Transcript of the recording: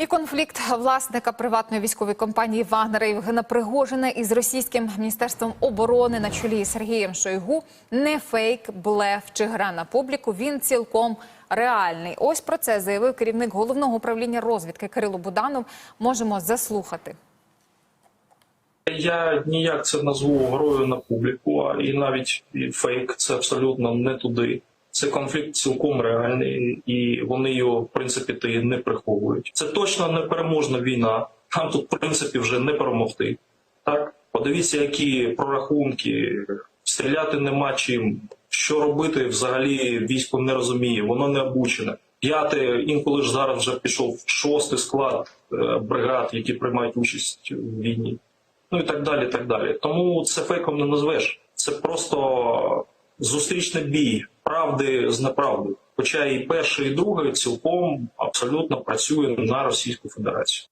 І конфлікт власника приватної військової компанії Вагнера Євгена Пригожина із російським міністерством оборони на чолі Сергієм Шойгу не фейк, блеф чи гра на публіку. Він цілком реальний. Ось про це заявив керівник головного управління розвідки Кирило Буданов. Можемо заслухати. Я ніяк це назву грою на публіку, а і навіть фейк це абсолютно не туди. Це конфлікт цілком реальний, і вони його в принципі і не приховують. Це точно не переможна війна. Нам тут в принципі вже не перемогти. Так, подивіться, які прорахунки, стріляти нема чим. Що робити взагалі військо не розуміє, воно не обучене. П'яте, інколи ж зараз вже пішов шостий склад е, бригад, які приймають участь у війні ну і так далі. так далі. Тому це фейком не назвеш. Це просто зустрічний бій правди з неправдою. Хоча і перший, і другий цілком абсолютно працює на Російську Федерацію.